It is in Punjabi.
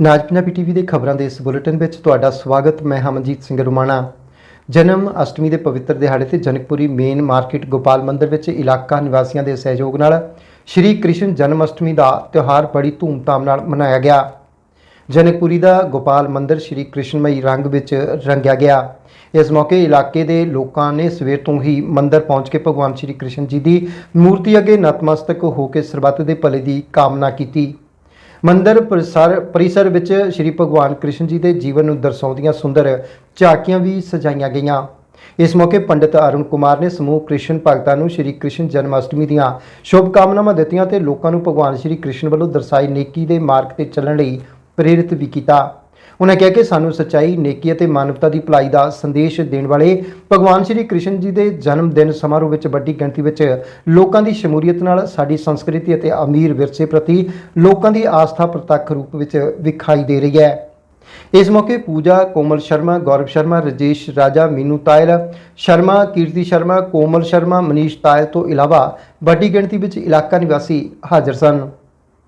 ਨਾਜ ਪੰਜਾਬੀ ਟੀਵੀ ਦੇ ਖਬਰਾਂ ਦੇ ਇਸ ਬੁਲੇਟਿਨ ਵਿੱਚ ਤੁਹਾਡਾ ਸਵਾਗਤ, ਮੈਂ ਹਮਨਜੀਤ ਸਿੰਘ ਰੁਮਾਣਾ। ਜਨਮ ਅਸ਼ਟਮੀ ਦੇ ਪਵਿੱਤਰ ਦਿਹਾੜੇ ਤੇ ਜਨਕਪੁਰੀ ਮੇਨ ਮਾਰਕੀਟ ਗੋਪਾਲ ਮੰਦਿਰ ਵਿੱਚ ਇਲਾਕਾ ਨਿਵਾਸੀਆਂ ਦੇ ਸਹਿਯੋਗ ਨਾਲ ਸ਼੍ਰੀ ਕ੍ਰਿਸ਼ਨ ਜਨਮ ਅਸ਼ਟਮੀ ਦਾ ਤਿਉਹਾਰ ਬੜੀ ਧੂਮਧਾਮ ਨਾਲ ਮਨਾਇਆ ਗਿਆ। ਜਨਕਪੁਰੀ ਦਾ ਗੋਪਾਲ ਮੰਦਿਰ ਸ਼੍ਰੀ ਕ੍ਰਿਸ਼ਨਮਈ ਰੰਗ ਵਿੱਚ ਰੰਗਿਆ ਗਿਆ। ਇਸ ਮੌਕੇ ਇਲਾਕੇ ਦੇ ਲੋਕਾਂ ਨੇ ਸਵੇਰ ਤੋਂ ਹੀ ਮੰਦਿਰ ਪਹੁੰਚ ਕੇ ਭਗਵਾਨ ਸ਼੍ਰੀ ਕ੍ਰਿਸ਼ਨ ਜੀ ਦੀ ਮੂਰਤੀ ਅੱਗੇ ਨਤਮਸਤਕ ਹੋ ਕੇ ਸਰਬੱਤ ਦੇ ਭਲੇ ਦੀ ਕਾਮਨਾ ਕੀਤੀ। ਮੰਦਿਰ ਪਰਿਸਰ ਪਰਿਸਰ ਵਿੱਚ ਸ਼੍ਰੀ ਭਗਵਾਨ ਕ੍ਰਿਸ਼ਨ ਜੀ ਦੇ ਜੀਵਨ ਨੂੰ ਦਰਸਾਉਂਦੀਆਂ ਸੁੰਦਰ ਝਾਕੀਆਂ ਵੀ ਸਜਾਈਆਂ ਗਈਆਂ। ਇਸ ਮੌਕੇ ਪੰਡਿਤ ਅਰੁਣ ਕੁਮਾਰ ਨੇ ਸਮੂਹ ਕ੍ਰਿਸ਼ਨ ਭਗਤਾਂ ਨੂੰ ਸ਼੍ਰੀ ਕ੍ਰਿਸ਼ਨ ਜਨਮ ਅਸ਼ਟਮੀ ਦੀਆਂ ਸ਼ੁਭ ਕਾਮਨਾਵਾਂ ਦਿੱਤੀਆਂ ਤੇ ਲੋਕਾਂ ਨੂੰ ਭਗਵਾਨ ਸ਼੍ਰੀ ਕ੍ਰਿਸ਼ਨ ਵੱਲੋਂ ਦਰਸਾਈ ਨੇਕੀ ਦੇ ਮਾਰਗ ਤੇ ਚੱਲਣ ਲਈ ਪ੍ਰੇਰਿਤ ਵੀ ਕੀਤਾ। ਉਹਨਾਂ ਕਿਹਾ ਕਿ ਸਾਨੂੰ ਸੱਚਾਈ, ਨੇਕੀ ਅਤੇ ਮਾਨਵਤਾ ਦੀ ਭਲਾਈ ਦਾ ਸੰਦੇਸ਼ ਦੇਣ ਵਾਲੇ ਭਗਵਾਨ ਸ਼੍ਰੀ ਕ੍ਰਿਸ਼ਨ ਜੀ ਦੇ ਜਨਮ ਦਿਨ ਸਮਾਰੋਹ ਵਿੱਚ ਵੱਡੀ ਗਿਣਤੀ ਵਿੱਚ ਲੋਕਾਂ ਦੀ ਸ਼ਮੂਲੀਅਤ ਨਾਲ ਸਾਡੀ ਸੰਸਕ੍ਰਿਤੀ ਅਤੇ ਅਮੀਰ ਵਿਰਸੇ ਪ੍ਰਤੀ ਲੋਕਾਂ ਦੀ ਆਸਥਾ ਪ੍ਰਤੱਖ ਰੂਪ ਵਿੱਚ ਵਿਖਾਈ ਦੇ ਰਹੀ ਹੈ। ਇਸ ਮੌਕੇ ਪੂਜਾ, ਕੋਮਲ ਸ਼ਰਮਾ, ਗੌਰਵ ਸ਼ਰਮਾ, ਰਜੇਸ਼ ਰਾਜਾ, ਮੀਨੂ ਤਾਇਲ, ਸ਼ਰਮਾ, ਕੀਰਤੀ ਸ਼ਰਮਾ, ਕੋਮਲ ਸ਼ਰਮਾ, ਮਨੀਸ਼ ਤਾਇਲ ਤੋਂ ਇਲਾਵਾ ਵੱਡੀ ਗਿਣਤੀ ਵਿੱਚ ਇਲਾਕਾ ਨਿਵਾਸੀ ਹਾਜ਼ਰ ਸਨ।